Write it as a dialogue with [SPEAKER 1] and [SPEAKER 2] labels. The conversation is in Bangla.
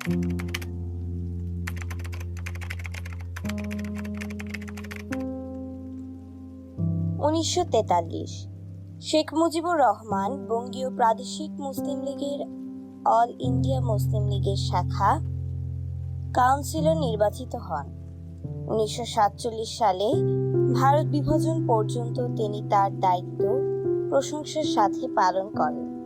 [SPEAKER 1] উনিশশো তেতাল্লিশ, শেখ মুজিবুর রহমান বঙ্গীয় প্রাদেশিক মুসলিম লীগের অল ইন্ডিয়া মুসলিম লীগের শাখা কাউন্সিলর নির্বাচিত হন। উনিশশো সাতচল্লিশ সালে ভারত বিভাজন পর্যন্ত তিনি তার দায়িত্ব প্রশংসার সাথে পালন করেন।